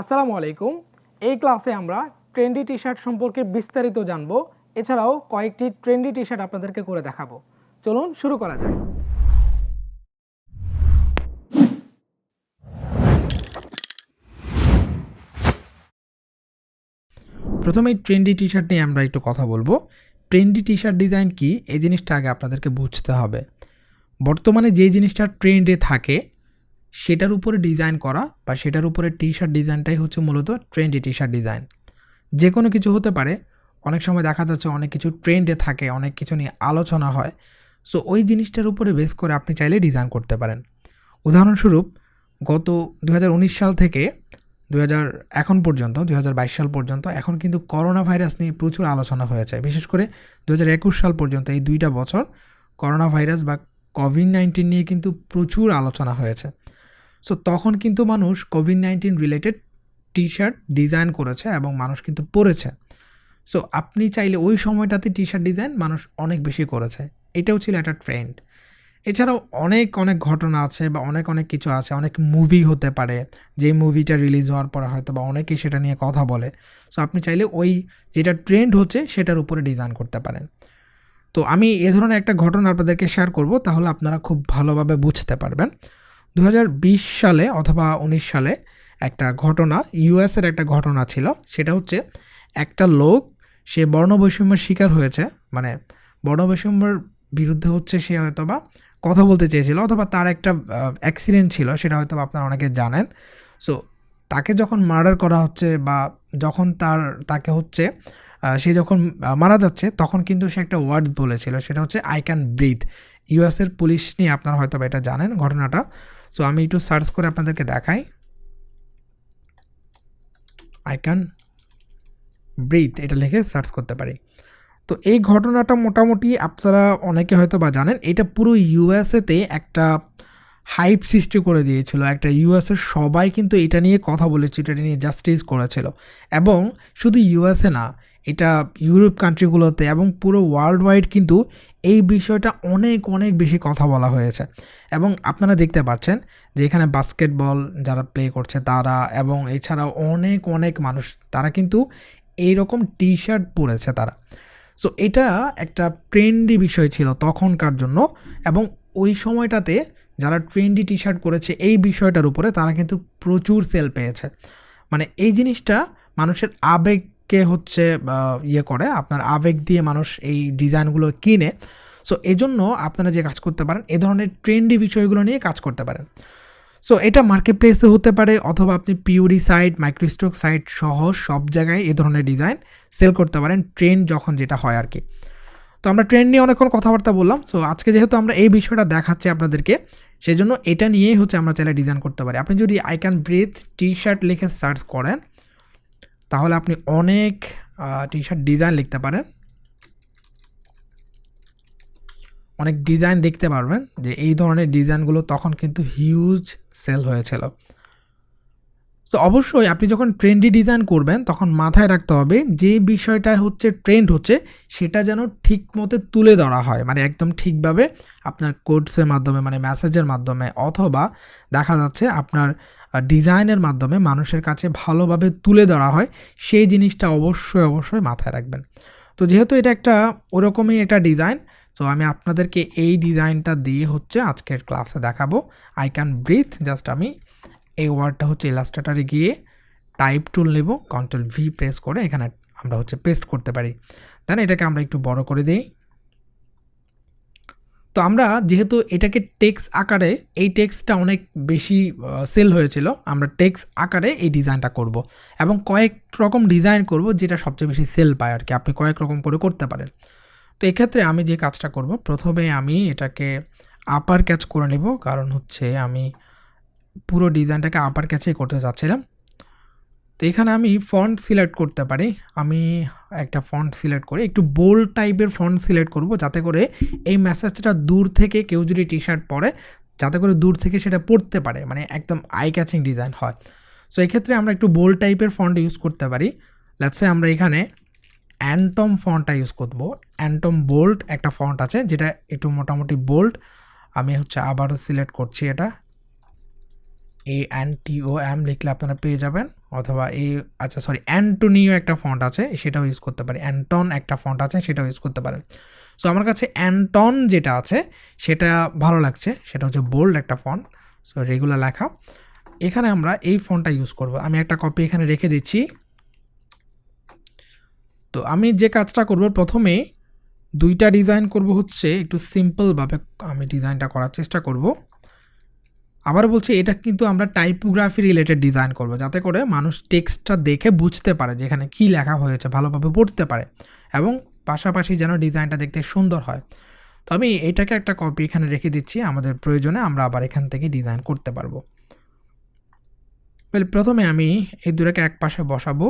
আসসালামু আলাইকুম। এই ক্লাসে আমরা ট্রেন্ডি টি শার্ট সম্পর্কে বিস্তারিত জানব। এছাড়াও কয়েকটি ট্রেন্ডি টি শার্ট আপনাদেরকে করে দেখাবো। চলুন শুরু করা যায় প্রথমে ট্রেন্ডি টি শার্ট নিয়ে আমরা একটু কথা বলব। ট্রেন্ডি টি শার্ট ডিজাইন কি? এই জিনিসটা আগে আপনাদেরকে বুঝতে হবে। বর্তমানে যে জিনিসটা ট্রেন্ডে থাকে সেটার উপরে ডিজাইন করা বা সেটার উপরে টি শার্ট ডিজাইনটাই হচ্ছে মূলত ট্রেন্ডি টি শার্ট ডিজাইন যে কোনো কিছু হতে পারে, অনেক সময় দেখা যাচ্ছে অনেক কিছু ট্রেন্ডে থাকে, অনেক কিছু নিয়ে আলোচনা হয়। সো ওই জিনিসটার উপরে বেস করে আপনি চাইলে ডিজাইন করতে পারেন। উদাহরণস্বরূপ, গত দুহাজার উনিশ সাল থেকে দু হাজার এখন পর্যন্ত দু হাজার বাইশ সাল পর্যন্ত এখন কিন্তু করোনা ভাইরাস নিয়ে প্রচুর আলোচনা হয়েছে। বিশেষ করে দু হাজার একুশ সাল পর্যন্ত এই দুইটা বছর করোনা ভাইরাস বা কোভিড নাইন্টিন নিয়ে কিন্তু প্রচুর আলোচনা হয়েছে। সো তখন কিন্তু মানুষ COVID nineteen related T shirt design করেছে এবং মানুষ কিন্তু পরেছে। সো আপনি চাইলে ওই সময়টাতে টি শার্ট ডিজাইন মানুষ অনেক বেশি করেছে। এটাও ছিল একটা ট্রেন্ড এছাড়াও অনেক অনেক ঘটনা আছে বা অনেক অনেক কিছু আছে। অনেক মুভি হতে পারে, যেই মুভিটা রিলিজ হওয়ার পরে হয়তো বা অনেকেই সেটা নিয়ে কথা বলে। সো আপনি চাইলে ওই যেটা ট্রেন্ড হচ্ছে সেটার উপরে ডিজাইন করতে পারেন। তো আমি এ ধরনের একটা ঘটনা আপনাদেরকে শেয়ার করব, তাহলে আপনারা খুব ভালোভাবে বুঝতে পারবেন। দু হাজার বিশ সালে অথবা উনিশ সালে একটা ঘটনা, ইউএসের একটা ঘটনা ছিল। সেটা হচ্ছে একটা লোক, সে বর্ণবৈষম্যের শিকার হয়েছে। মানে বর্ণবৈষম্যের বিরুদ্ধে হচ্ছে সে হয়তো বা কথা বলতে চেয়েছিল অথবা তার একটা অ্যাক্সিডেন্ট ছিল, সেটা হয়তো আপনারা অনেকে জানেন। সো তাকে যখন মার্ডার করা হচ্ছে বা যখন তার, তাকে হচ্ছে সে যখন মারা যাচ্ছে, তখন কিন্তু সে একটা ওয়ার্ড বলেছিল, সেটা হচ্ছে আই ক্যান ব্রিথ ইউএসের পুলিশ নিয়ে আপনারা হয়তো এটা জানেন ঘটনাটা। সো আমি একটু সার্চ করে আপনাদেরকে দেখাই। আই ক্যান ব্রিথ এটা লিখে সার্চ করতে পারি। তো এই ঘটনাটা মোটামুটি আপনারা অনেকে হয়তো বা জানেন, এটা পুরো ইউএসএতে একটা হাইপ সৃষ্টি করে দিয়েছিল। একটা ইউএসের সবাই কিন্তু এটা নিয়ে কথা বলেছিল, এটা নিয়ে জাস্টিস করেছিল। এবং শুধু ইউএসএ না এটা ইউরোপ কান্ট্রিগুলোতে এবং পুরো ওয়ার্ল্ড ওয়াইড কিন্তু এই বিষয়টা অনেক অনেক বেশি কথা বলা হয়েছে। এবং আপনারা দেখতে পাচ্ছেন যে এখানে বাস্কেটবল যারা প্লে করছে তারা এবং এছাড়াও অনেক অনেক মানুষ, তারা কিন্তু এইরকম টি শার্ট পরেছে তারা। সো এটা একটা ট্রেন্ডি বিষয় ছিল তখনকার জন্য এবং ওই সময়টাতে যারা ট্রেন্ডি টি শার্ট করেছে এই বিষয়টার উপরে তারা কিন্তু প্রচুর সেল পেয়েছে। মানে এই জিনিসটা মানুষের আবেগকে হচ্ছে ইয়ে করে, আপনার আবেগ দিয়ে মানুষ এই ডিজাইনগুলো কিনে। সো, এজন্য আপনারা যে কাজ করতে পারেন, এ ধরনের ট্রেন্ডি বিষয়গুলো নিয়ে কাজ করতে পারেন। সো, এটা মার্কেট প্লেসে হতে পারে, অথবা আপনি পিউরি সাইট মাইক্রোস্টক সাইট সহ সব জায়গায় এ ধরনের ডিজাইন সেল করতে পারেন ট্রেন্ড যখন যেটা হয় আর কি তো আমরা ট্রেন্ড নিয়ে অনেকক্ষণ কথাবার্তা বললাম, সো আজকে যেহেতু আমরা এই বিষয়টা দেখাচ্ছি আপনাদেরকে সেই জন্য এটা নিয়েই হচ্ছে আমরা চাইলে ডিজাইন করতে পারি। আপনি যদি I can breathe T shirt লিখে সার্চ করেন তাহলে আপনি অনেক টি শার্ট ডিজাইন লিখতে পারেন। অনেক ডিজাইন দেখতে পারবেন যে এই ধরনের ডিজাইনগুলো তখন কিন্তু হিউজ সেল হয়েছিল। তো অবশ্যই আপনি যখন ট্রেন্ডি ডিজাইন করবেন, তখন মাথায় রাখতে হবে যে বিষয়টা হচ্ছে ট্রেন্ড হচ্ছে, সেটা যেন ঠিক মতো তুলে ধরা হয়। মানে একদম ঠিকভাবে আপনার কোডসের মাধ্যমে মানে মেসেজের মাধ্যমে, অথবা দেখা যাচ্ছে আপনার ডিজাইনের মাধ্যমে মানুষের কাছে ভালোভাবে তুলে ধরা হয়, সেই জিনিসটা অবশ্যই অবশ্যই মাথায় রাখবেন। তো যেহেতু এটা একটা ওরকমই একটা ডিজাইন তো আমি আপনাদেরকে এই ডিজাইনটা দিয়ে হচ্ছে আজকের ক্লাসে দেখাবো। আই ক্যান ব্রিথ জাস্ট আমি এই ওয়ার্ডটা হচ্ছে ইলাস্ট্রেটারে গিয়ে টাইপ টুল নেব কন্ট্রোল ভি প্রেস করে এখানে আমরা হচ্ছে পেস্ট করতে পারি। দেন এটাকে আমরা একটু বড় করে দিই। তো আমরা যেহেতু এটাকে টেক্স আকারে, এই টেক্সটটা অনেক বেশি সেল হয়েছিল, আমরা টেক্স আকারে এই ডিজাইনটা করব। এবং কয়েক রকম ডিজাইন করব যেটা সবচেয়ে বেশি সেল পায় আর কি, আপনি কয়েক রকম করে করতে পারেন। তো এক্ষেত্রে আমি যে কাজটা করব, প্রথমে আমি এটাকে আপার ক্যাচ করে নেব, কারণ হচ্ছে আমি পুরো ডিজাইনটাকে আপার ক্যাচেই করতে চাচ্ছিলাম। তো এখানে আমি ফন্ট সিলেক্ট করতে পারি। আমি একটা ফন্ট সিলেক্ট করে, একটু বোল্ড টাইপের ফন্ট সিলেক্ট করব যাতে করে এই মেসেজটা দূর থেকে কেউ যদি টি শার্ট পরে, যাতে করে দূর থেকে সেটা পড়তে পারে মানে একদম আই ক্যাচিং ডিজাইন হয়। সো এক্ষেত্রে আমরা একটু বোল্ড টাইপের ফন্ট ইউজ করতে পারি। লেটসে আমরা এখানে অ্যান্টম ফন্টটা ইউজ করব। অ্যান্টম বোল্ড একটা ফন্ট আছে, যেটা একটু মোটামুটি বোল্ড আমি হচ্ছে আবারও সিলেক্ট করছি এটা। A an T O M লিখলে আপনারা পেয়ে যাবেন, অথবা এ আচ্ছা সরি অ্যান্টোনিও একটা ফন্ট আছে, সেটাও ইউজ করতে পারি অ্যান্টন একটা ফন্ট আছে, সেটাও ইউজ করতে পারেন। সো আমার কাছে অ্যান্টন যেটা আছে, সেটা ভালো লাগছে, সেটা হচ্ছে বোল্ড একটা ফন্ট সো রেগুলার লেখা। এখানে আমরা এই ফন্টটা ইউজ করব। আমি একটা কপি এখানে রেখে দিচ্ছি। তো, আমি যে কাজটা করব, প্রথমে দুইটা ডিজাইন করব হচ্ছে, একটু সিম্পলভাবে আমি ডিজাইনটা করার চেষ্টা করব। আবার বলছি, এটা কিন্তু আমরা টাইপোগ্রাফি রিলেটেড ডিজাইন করব, যাতে করে মানুষ টেক্সটটা দেখে বুঝতে পারে যে এখানে কী লেখা হয়েছে, ভালোভাবে পড়তে পারে এবং পাশাপাশি যেন ডিজাইনটা দেখতে সুন্দর হয়। তো আমি এটাকে একটা কপি এখানে রেখে দিচ্ছি, আমাদের প্রয়োজনে আমরা আবার এখান থেকে ডিজাইন করতে পারব। প্রথমে আমি এই দুটাকে এক পাশে বসাবো।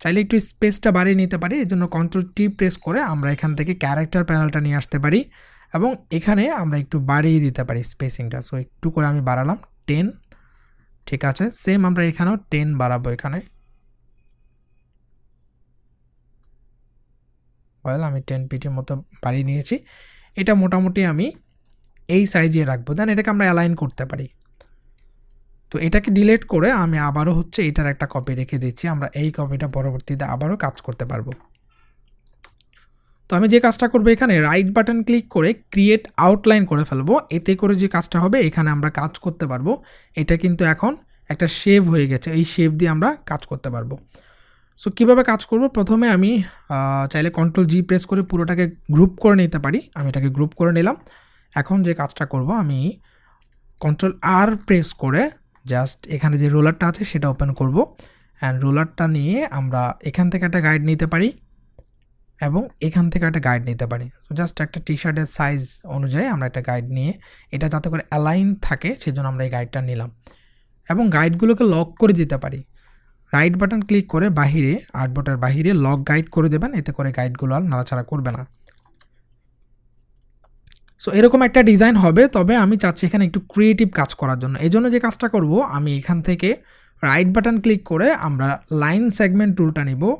চাইলে একটু স্পেসটা বাড়িয়ে নিতে পারি এই জন্য কন্ট্রোল টি প্রেস করে আমরা এখান থেকে ক্যারেক্টার প্যানেলটা নিয়ে আসতে পারি। এবং এখানে আমরা একটু বাড়িয়ে দিতে পারি স্পেসিংটা সো একটু করে আমি বাড়ালাম টেন ঠিক আছে সেম আমরা এখানেও টেন বাড়াবো এখানে। ওয়েল আমি টেন পিটির মতো বাড়িয়ে নিয়েছি। এটা মোটামুটি আমি এই সাইজে রাখব। দেন এটাকে আমরা অ্যালাইন করতে পারি। তো এটাকে ডিলিট করে আমি আবারও হচ্ছে এটার একটা কপি রেখে দিচ্ছি। আমরা এই কপিটা পরবর্তীতে আবারও কাজ করতে পারব। তো আমি যে কাজটা করব এখানে রাইট বাটন ক্লিক করে ক্রিয়েট আউটলাইন করে ফেলব। এতে করে যে কাজটা হবে, এখানে আমরা কাজ করতে পারব। এটা কিন্তু এখন একটা শেভ হয়ে গেছে। এই শেভ দিয়ে আমরা কাজ করতে পারব। সো কীভাবে কাজ করব? প্রথমে আমি চাইলে কন্ট্রোল জি প্রেস করে পুরোটাকে গ্রুপ করে নিতে পারি। আমি এটাকে গ্রুপ করে নিলাম। এখন যে কাজটা করব, আমি কন্ট্রোল আর প্রেস করে জাস্ট এখানে যে রোলারটা আছে, সেটা ওপেন করব। অ্যান্ড রোলারটা নিয়ে আমরা এখান থেকে একটা গাইড নিতে পারি। এবং এখান থেকে একটা গাইড নিতে পারি। তো জাস্ট একটা টি শার্টের সাইজ অনুযায়ী আমরা একটা গাইড নিয়ে এটা যাতে করে অ্যালাইন থাকে, সেজন্য আমরা এই গাইডটা নিলাম। এবং গাইডগুলোকে লক করে দিতে পারি। রাইট বাটন ক্লিক করে বাহিরে আর্টবোর্ডের বাহিরে লক গাইড করে দেবেন, এতে করে গাইডগুলো আর নাড়াচাড়া করবে না। সো এরকম একটা ডিজাইন হবে, তবে আমি চাচ্ছি এখানে একটু ক্রিয়েটিভ কাজ করার জন্য। এই জন্য যে কাজটা করব, আমি এখান থেকে রাইট বাটন ক্লিক করে আমরা লাইন সেগমেন্ট টুলটা নিব।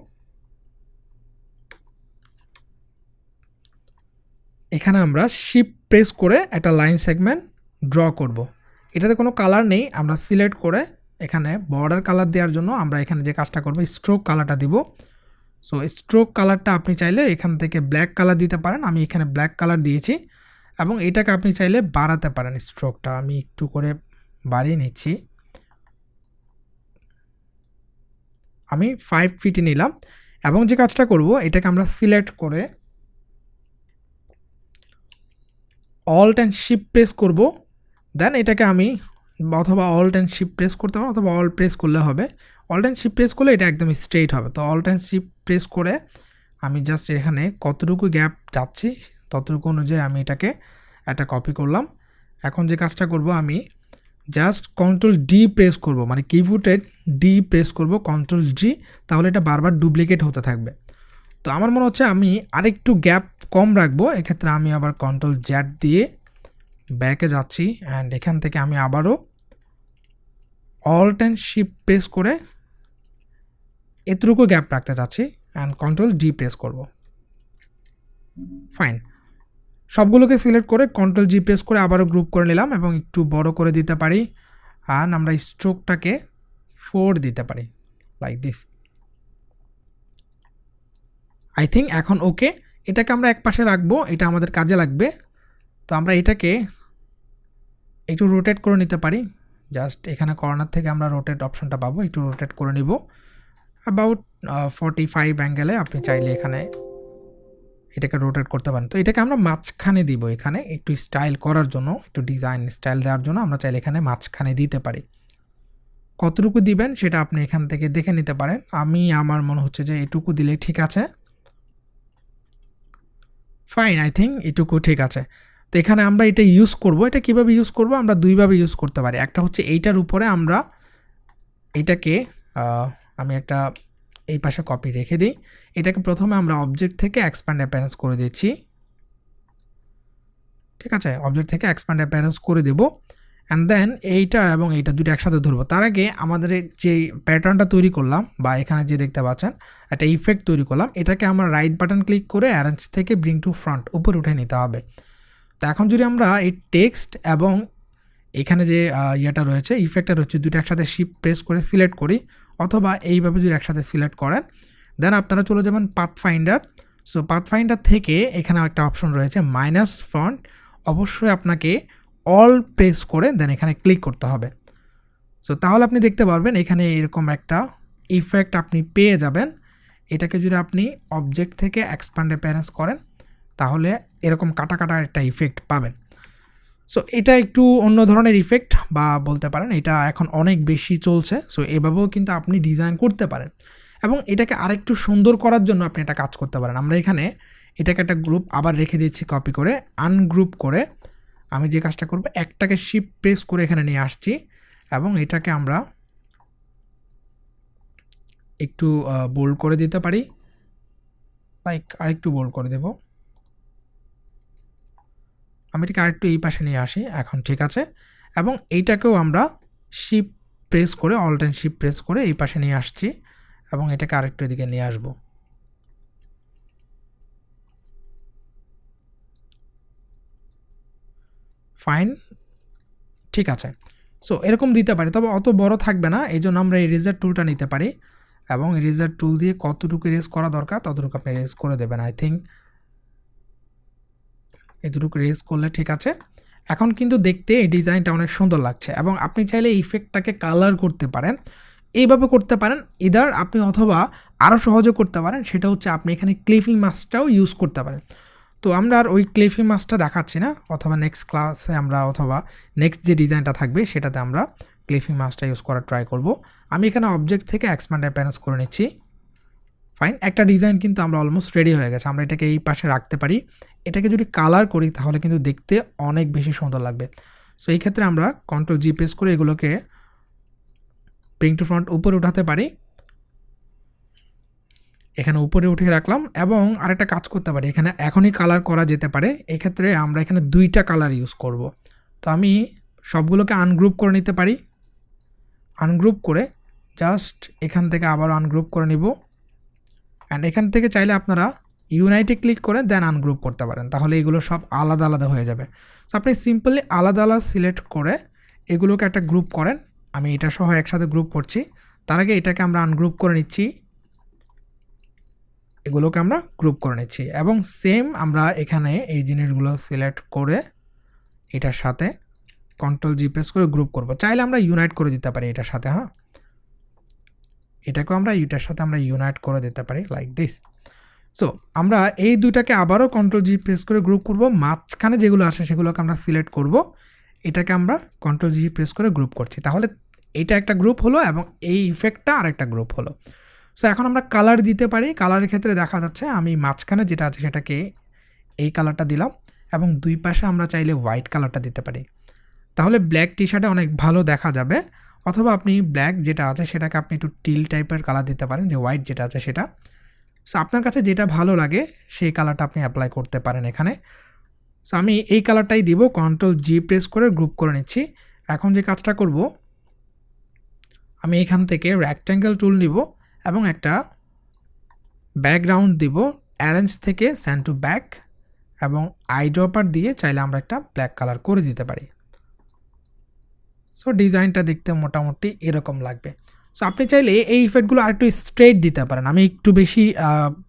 এখানে আমরা শিপ প্রেস করে একটা লাইন সেগমেন্ট ড্র করব। এটাতে কোনো কালার নেই, আমরা সিলেক্ট করে এখানে বর্ডার কালার দেওয়ার জন্য আমরা এখানে যে কাজটা করব স্ট্রোক কালারটা দিব। সো স্ট্রোক কালারটা আপনি চাইলে এখান থেকে ব্ল্যাক কালার দিতে পারেন, আমি এখানে ব্ল্যাক কালার দিয়েছি। এবং এটাকে আপনি চাইলে বাড়াতে পারেন স্ট্রোকটা আমি একটু করে বাড়িয়ে নিচ্ছি। আমি ফাইভ ফিটে নিলাম এবং যে কাজটা করব, এটাকে আমরা সিলেক্ট করে অল্ট অ্যান্ড শিপ প্রেস করব। দেন এটাকে আমি অথবা অল্ট অ্যান্ড শিপ প্রেস করতে পারব অথবা অল প্রেস করলে হবে। অল্ট অ্যান্ড শিপ প্রেস করলে এটা একদম স্ট্রেইট হবে। তো অল্ট অ্যান্ড শিপ প্রেস করে আমি জাস্ট এখানে কতটুকু গ্যাপ যাচ্ছি ততটুকু অনুযায়ী আমি এটাকে একটা কপি করলাম। এখন যে কাজটা করব আমি জাস্ট কন্ট্রোল ডি প্রেস করব। মানে কিবোর্ডের ডি প্রেস করব কন্ট্রোল জি তাহলে এটা বারবার ডুপ্লিকেট হতে থাকবে। তো আমার মনে হচ্ছে আমি আরেকটু গ্যাপ কম রাখব, এক্ষেত্রে আমি আবার কন্ট্রোল জ্যাট দিয়ে ব্যাকে যাচ্ছি অ্যান্ড এখান থেকে আমি আবারও অল্ট অ্যান্ড শিপ প্রেস করে এতটুকু গ্যাপ রাখতে চাচ্ছি অ্যান্ড কন্ট্রোল ডি প্রেস করব। ফাইন সবগুলোকে সিলেক্ট করে কন্ট্রোল জি প্রেস করে আবারও গ্রুপ করে নিলাম এবং একটু বড় করে দিতে পারি। আর আমরা স্ট্রোকটাকে ফোর দিতে পারি লাইক দিস আই থিঙ্ক এখন ওকে এটাকে আমরা এক পাশে রাখব, এটা আমাদের কাজে লাগবে। তো আমরা এটাকে একটু রোটেট করে নিতে পারি। জাস্ট এখানে কর্নার থেকে আমরা রোটেট অপশনটা পাবো, একটু রোটেট করে নিব। অ্যাবাউট ফর্টি ফাইভ অ্যাঙ্গেলে আপনি চাইলে এখানে এটাকে রোটেট করতে পারেন। তো এটাকে আমরা মাঝখানে দিব এখানে, একটু স্টাইল করার জন্য, একটু ডিজাইন স্টাইল দেওয়ার জন্য আমরা চাইলে এখানে মাঝখানে দিতে পারি। কতটুকু দিবেন সেটা আপনি এখান থেকে দেখে নিতে পারেন। আমি, আমার মনে হচ্ছে যে এটুকু দিলে ঠিক আছে। ফাইন আই থিঙ্ক এটুকু ঠিক আছে। তো এখানে আমরা এটা ইউজ করব। এটা কীভাবে ইউজ করব? আমরা দুইভাবে ইউজ করতে পারি। একটা হচ্ছে এইটার উপরে আমরা এটাকে আমি একটা এই পাশে কপি রেখে দিই। এটাকে প্রথমে আমরা অবজেক্ট থেকে এক্সপ্যান্ড অ্যাপারেন্স করে দিচ্ছি। ঠিক আছে? অবজেক্ট থেকে এক্সপ্যান্ড অ্যাপারেন্স করে দেব। অ্যান্ড দেন এইটা এবং এইটা দুটো একসাথে ধরবো। তার আগে আমাদের যে প্যাটার্নটা তৈরি করলাম বা এখানে যে দেখতে পাচ্ছেন, একটা ইফেক্ট তৈরি করলাম, এটাকে আমরা রাইট বাটন ক্লিক করে অ্যারেঞ্জ থেকে ব্রিং টু ফ্রন্ট উপরে উঠে নিতে হবে। তো এখন যদি আমরা এই টেক্সট এবং এখানে যে ইয়েটা রয়েছে ইফেক্টটা রয়েছে দুটো একসাথে শিপ প্রেস করে সিলেক্ট করি, অথবা এইভাবে যদি একসাথে সিলেক্ট করেন দেন আপনারা চলে যাবেন path finder so path finder থেকে এখানে একটা অপশন রয়েছে মাইনাস ফন্ট অবশ্যই আপনাকে অল প্রেস করে দেন এখানে ক্লিক করতে হবে। সো তাহলে আপনি দেখতে পারবেন এখানে এরকম একটা ইফেক্ট আপনি পেয়ে যাবেন। এটাকে যদি আপনি অবজেক্ট থেকে এক্সপান্ডে প্যারেন্স করেন, তাহলে এরকম কাটা কাটা একটা ইফেক্ট পাবেন। সো এটা একটু অন্য ধরনের ইফেক্ট বা বলতে পারেন এটা এখন অনেক বেশি চলছে। সো এভাবেও কিন্তু আপনি ডিজাইন করতে পারেন। এবং এটাকে আরেকটু সুন্দর করার জন্য আপনি একটা কাজ করতে পারেন। আমরা এখানে এটাকে একটা গ্রুপ আবার রেখে দিচ্ছি কপি করে আনগ্রুপ করে। আমি যে কাজটা করব, একটাকে শিপ প্রেস করে এখানে নিয়ে আসছি এবং এটাকে আমরা একটু বোল্ড করে দিতে পারি। লাইক আরেকটু বোল্ড করে দেব। আমি এটাকে আরেকটু এই পাশে নিয়ে আসি, এখন ঠিক আছে। এবং এইটাকেও আমরা শিপ প্রেস করে অল টাইম শিপ প্রেস করে এই পাশে নিয়ে আসছি এবং এটাকে আরেকটু এদিকে নিয়ে আসব। ফাইন ঠিক আছে। সো এরকম দিতে পারি। তবে অত বড় থাকবে না। এই জন্য আমরা ইরেজার টুলটা নিতে পারি। এবং ইরেজার টুল দিয়ে কতটুকু ইরেজ করা দরকার, ততটুকু আপনি ইরেজ করে দেবেন আই থিঙ্ক এতটুকু রেজ করলে ঠিক আছে। এখন কিন্তু দেখতে এই ডিজাইনটা অনেক সুন্দর লাগছে। এবং আপনি চাইলে ইফেক্টটাকে কালার করতে পারেন। এইভাবে করতে পারেন। ইদার আপনি অথবা আরও সহজে করতে পারেন। সেটা হচ্ছে আপনি এখানে ক্লিফিং মাস্কটাও ইউজ করতে পারেন। তো আমরা আর ওই ক্লিফিং মাছটা দেখাচ্ছি না, অথবা নেক্সট ক্লাসে আমরা, অথবা নেক্সট যে ডিজাইনটা থাকবে, সেটাতে আমরা ক্লিফিং মাছটা ইউজ করার ট্রাই করব। আমি এখানে অবজেক্ট থেকে এক্সপ্যান্ড অ্যাপেন্স করে নিচ্ছি। ফাইন একটা ডিজাইন কিন্তু আমরা অলমোস্ট রেডি হয়ে গেছে, আমরা এটাকে এই পাশে রাখতে পারি। এটাকে যদি কালার করি, তাহলে কিন্তু দেখতে অনেক বেশি সুন্দর লাগবে। সো এই ক্ষেত্রে আমরা কন্ট্রোল জি প্রেস করে এগুলোকে প্রিং টু ফ্রন্ট উপরে উঠাতে পারি। এখানে উপরে উঠিয়ে রাখলাম এবং আরেকটা কাজ করতে পারি। এখানে এখনই কালার করা যেতে পারে। এক্ষেত্রে আমরা এখানে দুইটা কালার ইউজ করব। তো আমি সবগুলোকে আনগ্রুপ করে নিতে পারি। আনগ্রুপ করে জাস্ট এখান থেকে আবার আনগ্রুপ করে নিব। অ্যান্ড এখান থেকে চাইলে আপনারা ইউনাইটে ক্লিক করে দেন আনগ্রুপ করতে পারেন। তাহলে এগুলো সব আলাদা আলাদা হয়ে যাবে। তো আপনি সিম্পলি আলাদা আলাদা সিলেক্ট করে এগুলোকে একটা গ্রুপ করেন। আমি এটা সহ একসাথে গ্রুপ করছি। তার আগে এটাকে আমরা আনগ্রুপ করে নিচ্ছি। এগুলোকে আমরা গ্রুপ করে নিচ্ছি। এবং সেম আমরা এখানে এই জিনিসগুলো সিলেক্ট করে এটার সাথে কন্ট্রোল জি প্রেস করে গ্রুপ করব। চাইলে আমরা ইউনাইট করে দিতে পারি এটার সাথে হ্যাঁ? এটাকেও আমরা এটার সাথে আমরা ইউনাইট করে দিতে পারি লাইক দিস সো আমরা এই দুইটাকে আবারও কন্ট্রোল জি প্রেস করে গ্রুপ করব। মাঝখানে যেগুলো আসে সেগুলোকে আমরা সিলেক্ট করব। এটাকে আমরা কন্ট্রোল জি প্রেস করে গ্রুপ করছি। তাহলে এটা একটা গ্রুপ হলো এবং এই ইফেক্টটা আরেকটা গ্রুপ হলো। সো এখন আমরা কালার দিতে পারি। কালারের ক্ষেত্রে দেখা যাচ্ছে আমি মাঝখানে যেটা আছে সেটাকে এই কালারটা দিলাম এবং দুই পাশে আমরা চাইলে হোয়াইট কালারটা দিতে পারি। তাহলে ব্ল্যাক টি শার্টে অনেক ভালো দেখা যাবে। অথবা আপনি ব্ল্যাক যেটা আছে সেটাকে আপনি একটু টিল টাইপের কালার দিতে পারেন, যে হোয়াইট যেটা আছে সেটা। সো আপনার কাছে যেটা ভালো লাগে সেই কালারটা আপনি অ্যাপ্লাই করতে পারেন এখানে। সো আমি এই কালারটাই দিব কন্ট্রোল জি প্রেস করে গ্রুপ করে নিচ্ছি। এখন যে কাজটা করব, আমি এখান থেকে র্যাক্ট্যাঙ্গেল টুল নিব। এবং একটা ব্যাকগ্রাউন্ড দিব অ্যারেঞ্জ থেকে স্যান্ড টু ব্যাক এবং আই ড্রপার দিয়ে চাইলে আমরা একটা ব্ল্যাক কালার করে দিতে পারি। সো ডিজাইনটা দেখতে মোটামুটি এরকম লাগবে। সো আপনি চাইলে এই ইফেক্টগুলো আরেকটু স্ট্রেট দিতে পারেন। আমি একটু বেশি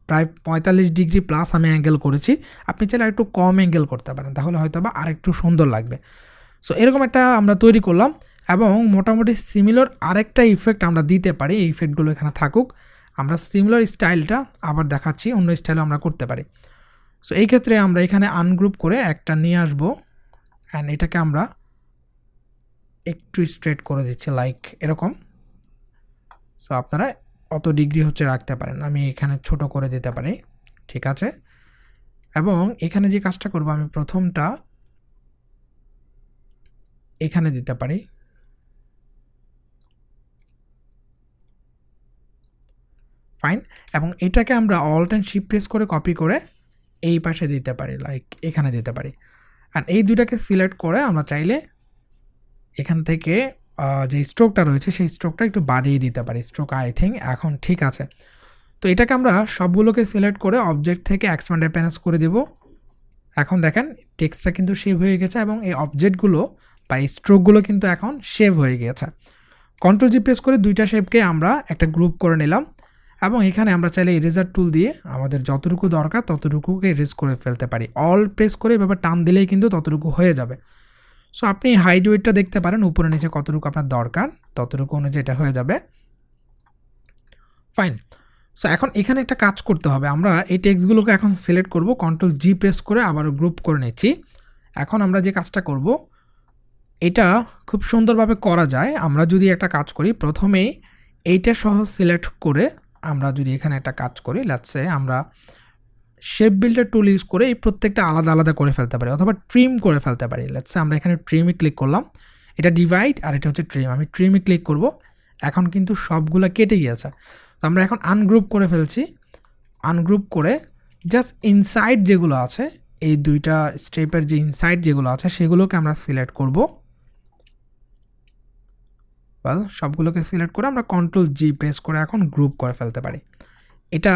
প্রায় পঁয়তাল্লিশ ডিগ্রি প্লাস আমি অ্যাঙ্গেল করেছি। আপনি চাইলে আরেকটু কম অ্যাঙ্গেল করতে পারেন, তাহলে হয়তো বা আরেকটু সুন্দর লাগবে। সো এরকম একটা আমরা তৈরি করলাম। এবং মোটামুটি সিমিলার আরেকটা ইফেক্ট আমরা দিতে পারি, এই ইফেক্টগুলো এখানে থাকুক। আমরা সিমিলার স্টাইলটা আবার দেখাচ্ছি, অন্য স্টাইলও আমরা করতে পারি। সো এই ক্ষেত্রে আমরা এখানে আনগ্রুপ করে একটা নিয়ে আসব অ্যান্ড এটাকে আমরা একটু স্ট্রেট করে দিচ্ছি লাইক এরকম। সো আপনারা অত ডিগ্রি হচ্ছে রাখতে পারেন, আমি এখানে ছোট করে দিতে পারি, ঠিক আছে? এবং এখানে যে কাজটা করব, আমি প্রথমটা এখানে দিতে পারি। ফাইন এবং এটাকে আমরা অল্ট অ্যান্ড শিপ প্রেস করে কপি করে এই পাশে দিতে পারি লাইক এখানে দিতে পারি। আর এই দুইটাকে সিলেক্ট করে আমরা চাইলে এখান থেকে যে স্ট্রোকটা রয়েছে, সেই স্ট্রোকটা একটু বাড়িয়ে দিতে পারি। স্ট্রোক আই থিঙ্ক এখন ঠিক আছে। তো এটাকে আমরা সবগুলোকে সিলেক্ট করে অবজেক্ট থেকে এক্সপ্যান্ড অ্যাপেন্স করে দেব। এখন দেখেন টেক্সটটা কিন্তু সেভ হয়ে গেছে এবং এই অবজেক্টগুলো বা এই স্ট্রোকগুলো কিন্তু এখন শেভ হয়ে গিয়েছে কন্ট্রোল জি প্রেস করে দুইটা শেপকে আমরা একটা গ্রুপ করে নিলাম। এবং এখানে আমরা চাইলে ইরেজার টুল দিয়ে আমাদের যতটুকু দরকার ততটুকুকে ইরেজ করে ফেলতে পারি। অল প্রেস করে এভাবে টান দিলেই কিন্তু ততটুকু হয়ে যাবে। সো আপনি হাইড ওয়েটটা দেখতে পারেন, উপরে নিচে কতটুকু আপনার দরকার, ততটুকু অনুযায়ী এটা হয়ে যাবে। ফাইন সো এখন এখানে একটা কাজ করতে হবে। আমরা এই টেক্সটগুলোকে এখন সিলেক্ট করব কন্ট্রোল জি প্রেস করে আবারও গ্রুপ করে নিচ্ছি। এখন আমরা যে কাজটা করব, এটা খুব সুন্দরভাবে করা যায়। আমরা যদি একটা কাজ করি, প্রথমেই এইটা সহ সিলেক্ট করে আমরা যদি এখানে একটা কাজ করি লেটসে আমরা শেপ বিল্ডার টুল ইউজ করে এই প্রত্যেকটা আলাদা আলাদা করে ফেলতে পারি অথবা ট্রিম করে ফেলতে পারি। লেটসে আমরা এখানে ট্রিমে ক্লিক করলাম, এটা ডিভাইড আর এটা হচ্ছে ট্রিম আমি ট্রিমে ক্লিক করব, এখন কিন্তু সবগুলো কেটে গিয়েছে। তো আমরা এখন আনগ্রুপ করে ফেলছি। আনগ্রুপ করে জাস্ট ইনসাইড যেগুলো আছে, এই দুইটা স্টেপের যে ইনসাইড যেগুলো আছে, সেগুলোকে আমরা সিলেক্ট করব। ওয়েল সবগুলোকে সিলেক্ট করে আমরা কন্ট্রোল জি প্রেস করে এখন গ্রুপ করে ফেলতে পারি। এটা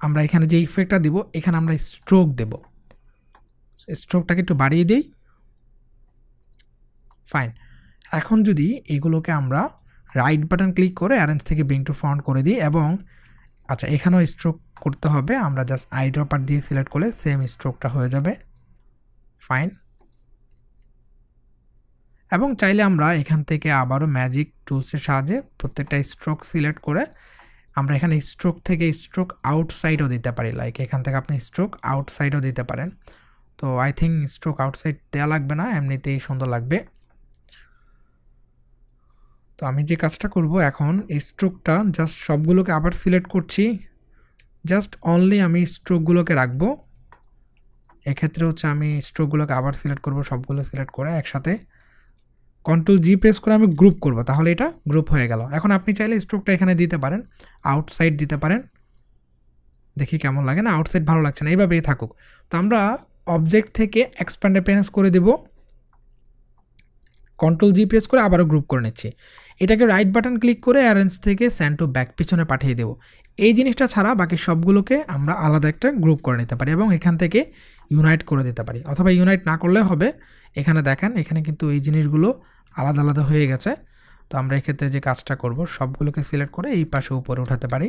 আমরা এখানে যে ইফেক্টটা দিব, এখানে আমরা স্ট্রোক দেব। স্ট্রোকটাকে একটু বাড়িয়ে দিই। ফাইন এখন যদি এগুলোকে আমরা রাইট বাটন ক্লিক করে অ্যারেঞ্জ থেকে ব্রিং টু ফ্রন্ট করে দিই এবং আচ্ছা এখানেও স্ট্রোক করতে হবে, আমরা জাস্ট আই ড্রপার দিয়ে সিলেক্ট করলে সেম স্ট্রোকটা হয়ে যাবে। ফাইন এবং চাইলে আমরা এখান থেকে আবারও ম্যাজিক টুলসের সাহায্যে প্রত্যেকটা স্ট্রোক সিলেক্ট করে আমরা এখানে স্ট্রোক থেকে স্ট্রোক আউটসাইডও দিতে পারি। লাইক এখান থেকে আপনি স্ট্রোক আউটসাইডও দিতে পারেন। তো আই থিঙ্ক স্ট্রোক আউটসাইড দেওয়া লাগবে না, এমনিতেই সুন্দর লাগবে। তো আমি যে কাজটা করব এখন স্ট্রোকটা জাস্ট সবগুলোকে আবার সিলেক্ট করছি। জাস্ট অনলি আমি স্ট্রোকগুলোকে রাখব। এক্ষেত্রে হচ্ছে আমি স্ট্রোকগুলোকে আবার সিলেক্ট করব, সবগুলো সিলেক্ট করে একসাথে। কন্ট্রোল জি প্রেস করে আমি গ্রুপ করব। তাহলে এটা গ্রুপ হয়ে গেল। এখন আপনি চাইলে স্ট্রোকটা এখানে দিতে পারেন আউটসাইড দিতে পারেন। দেখি কেমন লাগে না আউটসাইড ভালো লাগছে না, এইভাবেই থাকুক। তো আমরা অবজেক্ট থেকে এক্সপ্যান্ডে পেন্স করে দেব। কন্ট্রোল জি প্রেস করে আবারও গ্রুপ করে নিচ্ছি। এটাকে রাইট বাটন ক্লিক করে অ্যারেঞ্জ থেকে স্যান্টো ব্যাক পিছনে পাঠিয়ে দেবো। এই জিনিসটা ছাড়া বাকি সবগুলোকে আমরা আলাদা একটা গ্রুপ করে নিতে পারি এবং এখান থেকে ইউনাইট করে দিতে পারি। অথবা ইউনাইট না করলে হবে। এখানে দেখেন, এখানে কিন্তু এই জিনিসগুলো আলাদা আলাদা হয়ে গেছে। তো আমরা এক্ষেত্রে যে কাজটা করব, সবগুলোকে সিলেক্ট করে এই পাশে উপরে উঠাতে পারি।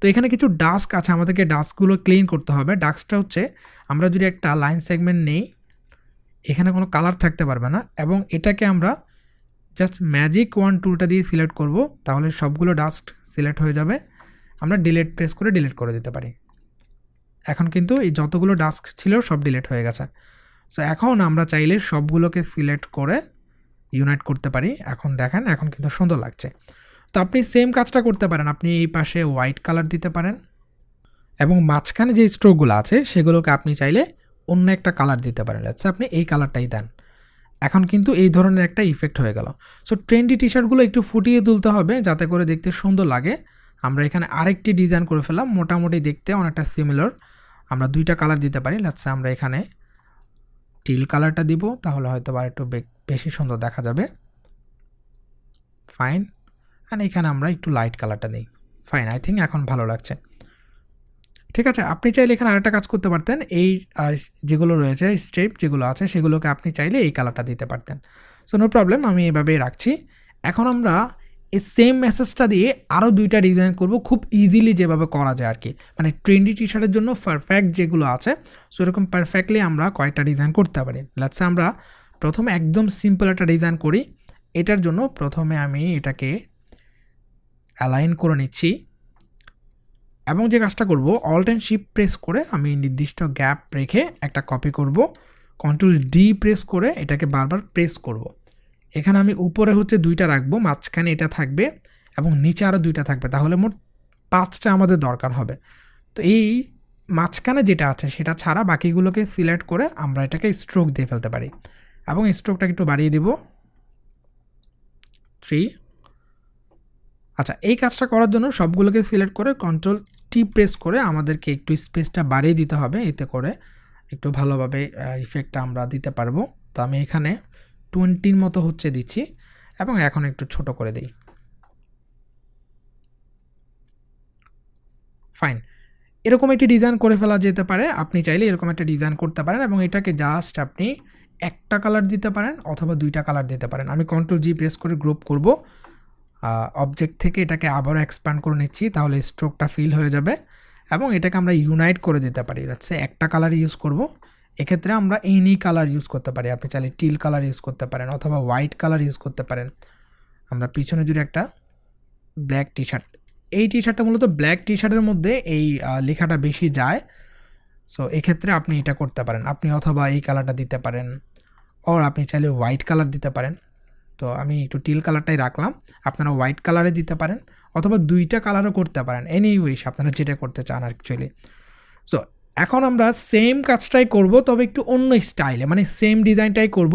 তো এখানে কিছু ডাস্ক আছে, আমাদেরকে ডাস্কগুলো ক্লিন করতে হবে। ডাস্কটা হচ্ছে, আমরা যদি একটা লাইন সেগমেন্ট নেই, এখানে কোনো কালার থাকতে পারবে না এবং এটাকে আমরা জাস্ট ম্যাজিক ওয়ান টুলটা দিয়ে সিলেক্ট করব, তাহলে সবগুলো ডাস্ক সিলেক্ট হয়ে যাবে। আমরা ডিলেট প্রেস করে ডিলিট করে দিতে পারি। এখন কিন্তু এই যতগুলো ডাস্ক ছিল সব ডিলেট হয়ে গেছে। সো এখন আমরা চাইলে সবগুলোকে সিলেক্ট করে ইউনাইট করতে পারি। এখন দেখেন, এখন কিন্তু সুন্দর লাগছে। তো আপনি সেম কাজটা করতে পারেন। আপনি এই পাশে হোয়াইট কালার দিতে পারেন এবং মাঝখানে যে স্ট্রোকগুলো আছে, সেগুলোকে আপনি চাইলে অন্য একটা কালার দিতে পারেন। আচ্ছা আপনি এই কালারটাই দেন। এখন কিন্তু এই ধরনের একটা ইফেক্ট হয়ে গেল। সো ট্রেন্ডি টি শার্টগুলো একটু ফুটিয়ে তুলতে হবে যাতে করে দেখতে সুন্দর লাগে। আমরা এখানে আরেকটি ডিজাইন করে ফেললাম। মোটামুটি দেখতে অনেকটা সিমিলার আমরা দুইটা কালার দিতে পারি। লাচ্ছে আমরা এখানে টিল কালারটা দিব, তাহলে হয়তো বা একটু বেশি সুন্দর দেখা যাবে। ফাইন অ্যান্ড এখানে আমরা একটু লাইট কালারটা দিই ফাইন আই থিঙ্ক এখন ভালো লাগছে। ঠিক আছে, আপনি চাইলে এখানে আরেকটা কাজ করতে পারতেন। এই যেগুলো রয়েছে স্টেপ যেগুলো আছে, সেগুলোকে আপনি চাইলে এই কালারটা দিতে পারতেন। সো নো প্রবলেম আমি এভাবেই রাখছি। এখন আমরা সেম মেসেজটা দিয়ে আরও দুইটা ডিজাইন করব খুব ইজিলি যেভাবে করা যায় আর কি মানে ট্রেন্ডি টি শার্টের জন্য পারফেক্ট যেগুলো আছে সো এরকম পারফেক্টলি আমরা কয়েকটা ডিজাইন করতে পারি লাচ্ছে আমরা প্রথমে একদম সিম্পল একটা ডিজাইন করি, এটার জন্য প্রথমে আমি এটাকে অ্যালাইন করে নিচ্ছি এবং যে কাজটা করব অল টাইম শিপ প্রেস করে আমি নির্দিষ্ট গ্যাপ রেখে একটা কপি করব কন্ট্রোল ডি প্রেস করে এটাকে বারবার প্রেস করব। এখানে আমি উপরে হচ্ছে দুইটা রাখব, মাঝখানে এটা থাকবে এবং নিচে আরও দুইটা থাকবে, তাহলে মোট পাঁচটা আমাদের দরকার হবে। তো এই মাঝখানে যেটা আছে সেটা ছাড়া বাকিগুলোকে সিলেক্ট করে আমরা এটাকে স্ট্রোক দিয়ে ফেলতে পারি। এবং স্ট্রোকটাকে একটু বাড়িয়ে দিব। থ্রি আচ্ছা এই কাজটা করার জন্য সবগুলোকে সিলেক্ট করে কন্ট্রোল টি প্রেস করে আমাদেরকে একটু স্পেসটা বাড়িয়ে দিতে হবে, এতে করে একটু ভালোভাবে ইফেক্টটা আমরা দিতে পারব। তো আমি এখানে টোয়েন্টির মতো হচ্ছে দিচ্ছি এবং এখন একটু ছোট করে দিই। ফাইন এরকম একটি ডিজাইন করে ফেলা যেতে পারে। আপনি চাইলে এরকম একটা ডিজাইন করতে পারেন এবং এটাকে জাস্ট আপনি একটা কালার দিতে পারেন অথবা দুইটা কালার দিতে পারেন। আমি কন্ট্রোল জি প্রেস করে গ্রুপ করব। অবজেক্ট থেকে এটাকে আবারও এক্সপ্যান্ড করে নিচ্ছি তাহলে স্ট্রোকটা ফিল হয়ে যাবে এবং এটাকে আমরা ইউনাইট করে দিতে পারি। হচ্ছে একটা কালার ইউজ করব। এক্ষেত্রে আমরা এনি কালার ইউজ করতে পারি। আপনি চাইলে টিল কালার ইউজ করতে পারেন অথবা হোয়াইট কালার ইউজ করতে পারেন। আমরা পিছনে জুড়ে একটা ব্ল্যাক টি শার্ট এই টি শার্টটা মূলত ব্ল্যাক টি শার্টের মধ্যে এই লেখাটা বেশি যায়। সো এক্ষেত্রে আপনি এটা করতে পারেন। আপনি অথবা এই কালারটা দিতে পারেন। ওর আপনি চাইলে হোয়াইট কালার দিতে পারেন। তো আমি একটু টিল কালারটাই রাখলাম। আপনারা হোয়াইট কালারে দিতে পারেন। অথবা দুইটা কালারও করতে পারেন। এনি উইশ আপনারা যেটা করতে চান অ্যাকচুয়ালি সো এখন আমরা সেম কাজটাই করব, তবে একটু অন্য স্টাইলে মানে সেম ডিজাইনটাই করব,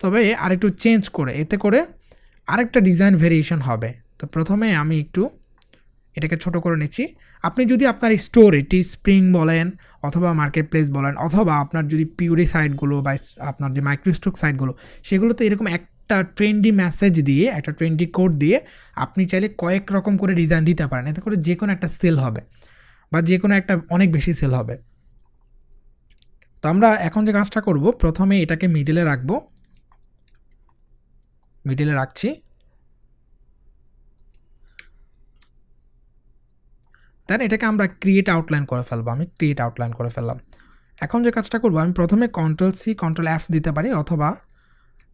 তবে আরেকটু চেঞ্জ করে, এতে করে আরেকটা ডিজাইন ভেরিয়েশন হবে। তো প্রথমে আমি একটু এটাকে ছোট করে নিচ্ছি। আপনি যদি আপনার স্টোরে টি স্প্রিং বলেন, অথবা মার্কেট প্লেস বলেন, অথবা আপনার যদি পিউরি সাইটগুলো বা আপনার যে মাইক্রোস্টক সাইটগুলো সেগুলোতে এরকম একটা ট্রেন্ডি মেসেজ দিয়ে, একটা ট্রেন্ডি কোড দিয়ে আপনি চাইলে কয়েক রকম করে ডিজাইন দিতে পারেন। এতে করে যে কোনো একটা সেল হবে, বা যে কোনো একটা অনেক বেশি সেল হবে। তো আমরা এখন যে কাজটা করব, প্রথমে এটাকে মিডলে রাখব। মিডলে রাখছি। দেন এটাকে আমরা ক্রিয়েট আউটলাইন করে ফেলব। আমি ক্রিয়েট আউটলাইন করে ফেললাম। এখন যে কাজটা করব, আমি প্রথমে কন্ট্রোল সি কন্ট্রোল এফ দিতে পারি, অথবা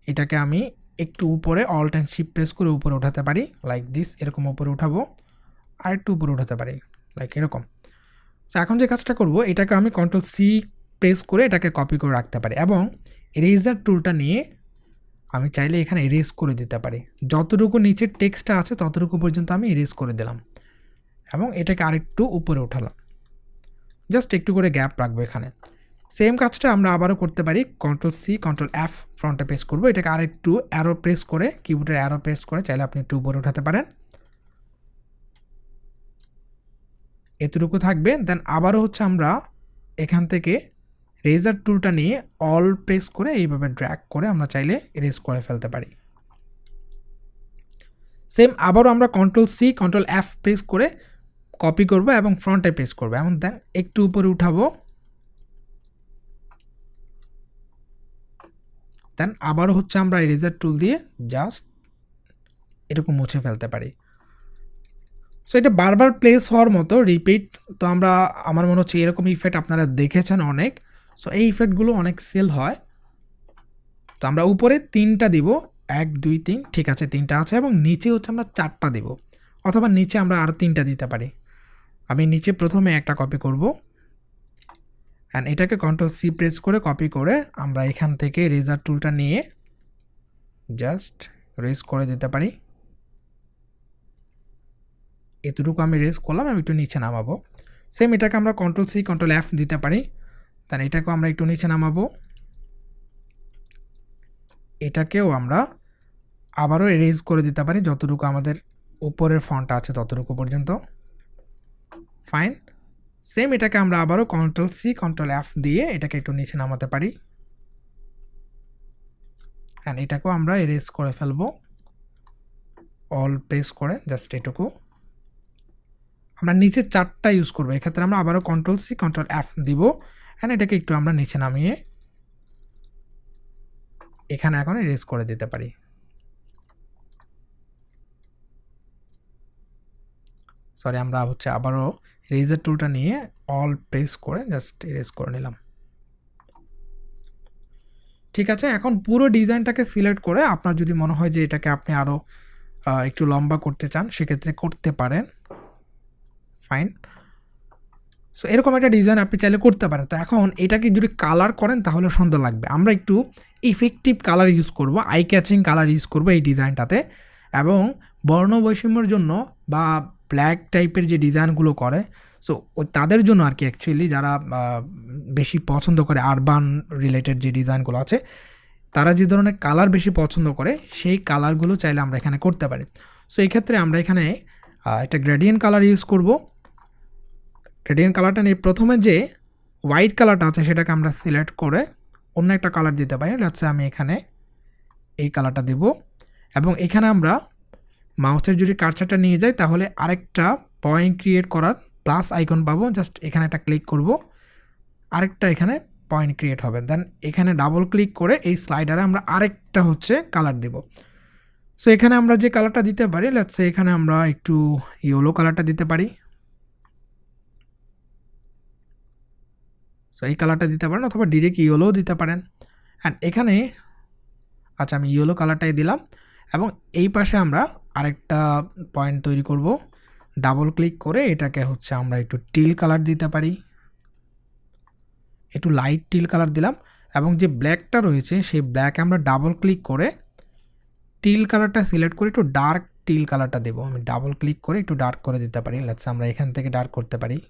এটাকে আমি একটু উপরে অল টাইম শিপ প্রেস করে উপরে উঠাতে পারি লাইক দিস এরকম উপরে উঠাবো আর একটু উপরে উঠাতে পারি লাইক এরকম। সো এখন যে কাজটা করব, এটাকে আমি কন্ট্রোল সি প্রেস করে এটাকে কপি করে রাখতে পারি এবং এরেজার টুলটা নিয়ে আমি চাইলে এখানে এরেজ করে দিতে পারি। যতটুকু নিচের টেক্সটটা আছে ততটুকু পর্যন্ত আমি এরেজ করে দিলাম এবং এটাকে আরেকটু উপরে উঠালাম। জাস্ট একটু করে গ্যাপ রাখব এখানে। সেম কাজটা আমরা আবারও করতে পারি কন্ট্রোল সি কন্ট্রোল এফ ফ্রন্টে প্রেস করব। এটাকে আরেকটু অ্যারো প্রেস করে কিবোর্ডের অ্যারো প্রেস করে চাইলে আপনি একটু উপরে উঠাতে পারেন। এতটুকু থাকবে। দেন আবারও হচ্ছে আমরা এখান থেকে রেজার টুলটা নিয়ে অল প্রেস করে এইভাবে ড্র্যাগ করে আমরা চাইলে এরেজ করে ফেলতে পারি। সেম আবারও আমরা control C control F press করে কপি করব এবং ফ্রন্টে প্রেস করব। এমন দেন একটু উপরে উঠাবো। দেন আবারও হচ্ছে আমরা এরেজার টুল দিয়ে জাস্ট এরকম মুছে ফেলতে পারি। সো এটা বারবার প্লেস হওয়ার মতো রিপিট তো আমরা, আমার মনে হচ্ছে এরকম ইফেক্ট আপনারা দেখেছেন অনেক। সো এই ইফেক্টগুলো অনেক সেল হয়। তো আমরা উপরে তিনটা দিব। এক, দুই, তিন, ঠিক আছে, তিনটা আছে এবং নিচে হচ্ছে আমরা চারটা দিব। অথবা নিচে আমরা আরও তিনটা দিতে পারি। আমি নিচে প্রথমে একটা কপি করব। অ্যান্ড এটাকে কন্ট্রোল সি প্রেস করে কপি করে আমরা এখান থেকে রেজার টুলটা নিয়ে জাস্ট রেস করে দিতে পারি। এতটুকু আমি রেস করলাম, আমি একটু নিচে নামাবো। সেম এটাকে আমরা কন্ট্রোল সি কন্ট্রোল এফ দিতে পারি। দেন এটাকেও আমরা একটু নিচে নামাবো। এটাকেও আমরা আবারও এরেজ করে দিতে পারি যতটুকু আমাদের উপরের ফন্ট আছে ততটুকু পর্যন্ত। ফাইন সেম এটাকে আমরা আবারও কন্ট্রোল সি কন্ট্রোল এফ দিয়ে এটাকে একটু নিচে নামাতে পারি। অ্যান্ড এটাকেও আমরা এরেজ করে ফেলব। অল প্রেস করে জাস্ট এটুকু। আমরা নিচে চারটা ইউজ করব। এক্ষেত্রে আমরা আবারও কন্ট্রোল সি কন্ট্রোল এফ দিব। অ্যান্ড এটাকে একটু আমরা নিচে নামিয়ে এখানে এখন এরেজ করে দিতে পারি। সরি আমরা হচ্ছে আবারও রেজার টুলটা নিয়ে অল প্রেস করে জাস্ট এরেজ করে নিলাম। ঠিক আছে, এখন পুরো ডিজাইনটাকে সিলেক্ট করে আপনার যদি মনে হয় যে এটাকে আপনি আরও একটু লম্বা করতে চান, সেক্ষেত্রে করতে পারেন। ফাইন সো এরকম একটা ডিজাইন আপনি চাইলে করতে পারেন। তো এখন এটাকে যদি কালার করেন, তাহলে সুন্দর লাগবে। আমরা একটু ইফেক্টিভ কালার ইউজ করব আই ক্যাচিং কালার ইউজ করব এই ডিজাইনটাতে এবং বর্ণ বৈষম্যের জন্য বা ব্ল্যাক টাইপের যে ডিজাইনগুলো করে সো তাদের জন্য আর কি অ্যাকচুয়ালি যারা বেশি পছন্দ করে আরবান রিলেটেড যে ডিজাইনগুলো আছে, তারা যে ধরনের কালার বেশি পছন্দ করে, সেই কালারগুলো চাইলে আমরা এখানে করতে পারি। সো এই ক্ষেত্রে আমরা এখানে একটা গ্রেডিয়েন্ট কালার ইউজ করব। গ্রেডিয়েন্ট কালারটা নিয়ে প্রথমে যে হোয়াইট কালারটা আছে, সেটাকে আমরা সিলেক্ট করে অন্য একটা কালার দিতে পারি। যাচ্ছে আমি এখানে এই কালারটা দেব। এবং এখানে আমরা মাউসের যদি কার্সারটা নিয়ে যাই, তাহলে আরেকটা পয়েন্ট ক্রিয়েট করার প্লাস আইকন পাবো। জাস্ট এখানে একটা ক্লিক করব। আরেকটা এখানে পয়েন্ট ক্রিয়েট হবে। দেন এখানে ডাবল ক্লিক করে এই স্লাইডারে আমরা আরেকটা হচ্ছে কালার দেব। সো এখানে আমরা যে কালারটা দিতে পারি লেটসে এখানে আমরা একটু ইয়েলো কালারটা দিতে পারি। সো এই কালারটা দিতে পারেন অথবা ডিরেক্ট ইয়েলোও দিতে পারেন। অ্যান্ড এখানে আচ্ছা আমি ইয়েলো কালারটাই দিলাম। এবং এই পাশে আমরা আরেকটা পয়েন্ট তৈরি করব। ডাবল ক্লিক করে এটাকে হচ্ছে আমরা একটু টিল কালার দিতে পারি। একটু লাইট টিল কালার দিলাম। এবং যে ব্ল্যাকটা রয়েছে, সেই ব্ল্যাকে আমরা ডাবল ক্লিক করে টিল কালারটা সিলেক্ট করে একটু ডার্ক টিল কালারটা দেবো। আমি ডাবল ক্লিক করে একটু ডার্ক করে দিতে পারি। লেটস আমরা এখান থেকে ডার্ক করতে পারি।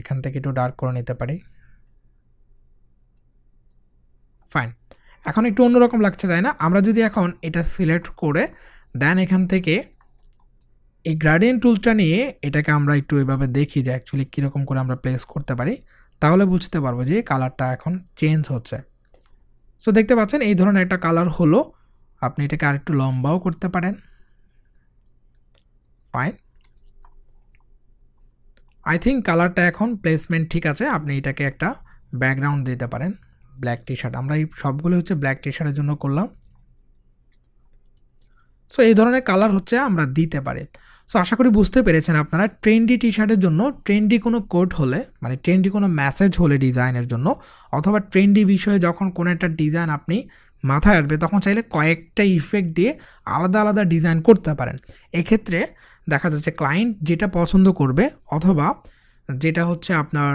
এখান থেকে একটু ডার্ক করে নিতে পারি। ফাইন এখন একটু অন্যরকম লাগছে, তাই না? আমরা যদি এখন এটা সিলেক্ট করে দেন এখান থেকে এই গ্রাডিয়েন্ট টুলসটা নিয়ে এটাকে আমরা একটু এভাবে দেখি যে অ্যাকচুয়ালি কীরকম করে আমরা প্লেস করতে পারি। তাহলে বুঝতে পারব যে কালারটা এখন চেঞ্জ হচ্ছে। সো দেখতে পাচ্ছেন এই ধরনের একটা কালার হলো। আপনি এটাকে আরেকটু লম্বাও করতে পারেন। ফাইন আই থিঙ্ক কালারটা এখন প্লেসমেন্ট ঠিক আছে। আপনি এটাকে একটা ব্যাকগ্রাউন্ড দিতে পারেন। ব্ল্যাক টি শার্ট আমরা এই সবগুলো হচ্ছে ব্ল্যাক টি শার্টের জন্য করলাম। সো এই ধরনের কালার হচ্ছে আমরা দিতে পারি। সো আশা করি বুঝতে পেরেছেন আপনারা। ট্রেন্ডি টি শার্টের জন্য ট্রেন্ডি কোনো কোড হলে মানে ট্রেন্ডি কোনো মেসেজ হলে ডিজাইনের জন্য, অথবা ট্রেন্ডি বিষয়ে যখন কোনো একটা ডিজাইন আপনি মাথায় আসবে, তখন চাইলে কয়েকটা ইফেক্ট দিয়ে আলাদা আলাদা ডিজাইন করতে পারেন। এক্ষেত্রে দেখা যাচ্ছে ক্লায়েন্ট যেটা পছন্দ করবে অথবা যেটা হচ্ছে আপনার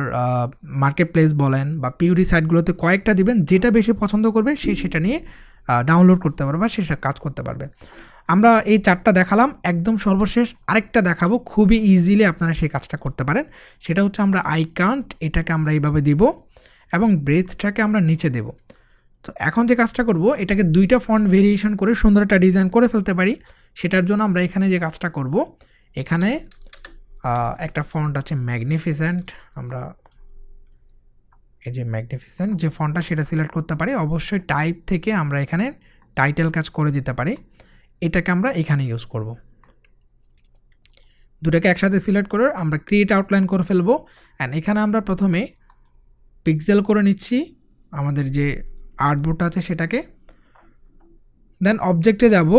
মার্কেট প্লেস বলেন বা পিউরি সাইটগুলোতে কয়েকটা দিবেন, যেটা বেশি পছন্দ করবে সে সেটা নিয়ে ডাউনলোড করতে পারবে বা সে সে কাজ করতে পারবে। আমরা এই চারটা দেখালাম, একদম সর্বশেষ আরেকটা দেখাবো, খুবই ইজিলি আপনারা সেই কাজটা করতে পারেন। সেটা হচ্ছে আমরা আই কান্ট এটাকে আমরা এইভাবে দিব এবং ব্রেথটাকে আমরা নিচে দেব। তো এখন যে কাজটা করব, এটাকে দুইটা ফন্ট ভেরিয়েশন করে সুন্দর একটা ডিজাইন করে ফেলতে পারি। সেটার জন্য আমরা এখানে যে কাজটা করব, এখানে একটা ফন্ট আছে ম্যাগনিফিসেন্ট আমরা এই যে ম্যাগনিফিসেন্ট যে ফন্টটা সেটা সিলেক্ট করতে পারি, অবশ্যই টাইপ থেকে আমরা এখানে টাইটেল কাজ করে দিতে পারি, এটাকে আমরা এখানে ইউজ করব। দুটাকে একসাথে সিলেক্ট করে আমরা ক্রিয়েট আউটলাইন করে ফেলব অ্যান্ড এখানে আমরা প্রথমে পিক্সেল করে নিচ্ছি, আমাদের যে আর্টবোর্ডটা আছে সেটাকে দেন অবজেক্টে যাব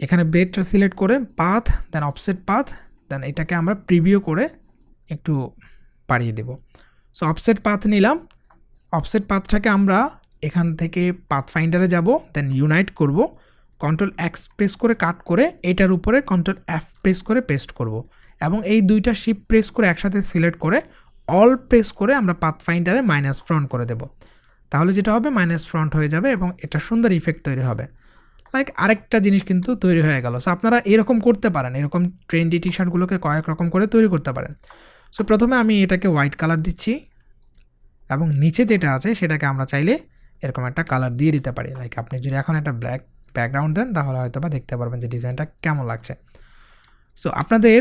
এখানে ব্রেডটা সিলেক্ট করে পাথ দেন অফসেট পাথ দেন এটাকে আমরা প্রিভিউ করে একটু বাড়িয়ে দেব। সো অফসেট পাথ নিলাম। অফসেট পাথটাকে আমরা এখান থেকে পাথ ফাইন্ডারে যাব দেন ইউনাইট করব। কন্ট্রোল এক্স প্রেস করে কাট করে এটার উপরে কন্ট্রোল এফ প্রেস করে পেস্ট করব। এবং এই দুইটা শিপ প্রেস করে একসাথে সিলেক্ট করে অল প্রেস করে আমরা পাথ ফাইন্ডারে মাইনাস ফ্রন্ট করে দেব। তাহলে যেটা হবে মাইনাস ফ্রন্ট হয়ে যাবে এবং এটা সুন্দর ইফেক্ট তৈরি হবে। লাইক আরেকটা জিনিস কিন্তু তৈরি হয়ে গেল। সো আপনারা এরকম করতে পারেন, এরকম ট্রেন্ডি টি শার্টগুলোকে কয়েক রকম করে তৈরি করতে পারেন। সো প্রথমে আমি এটাকে হোয়াইট কালার দিচ্ছি এবং নিচে যেটা আছে সেটাকে আমরা চাইলে এরকম একটা কালার দিয়ে দিতে পারি। লাইক আপনি যদি এখন একটা ব্ল্যাক ব্যাকগ্রাউন্ড দেন, তাহলে হয়তো বা দেখতে পারবেন যে ডিজাইনটা কেমন লাগছে। সো আপনাদের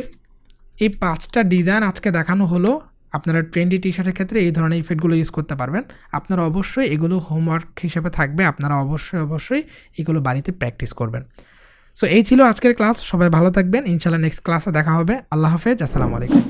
এই পাঁচটা ডিজাইন আজকে দেখানো হলো। আপনারা ট্রেন্ডি টি শার্টের ক্ষেত্রে এই ধরনের ইফেক্টগুলো ইউজ করতে পারবেন। আপনারা অবশ্যই এগুলো হোমওয়ার্ক হিসেবে থাকবে, আপনারা অবশ্যই অবশ্যই এগুলো বাড়িতে প্র্যাকটিস করবেন। সো এই ছিল আজকের ক্লাস সবাই ভালো থাকবেন, ইনশাল্লাহ নেক্সট ক্লাসে দেখা হবে। আল্লাহ হাফেজ, আসসালামু আলাইকুম।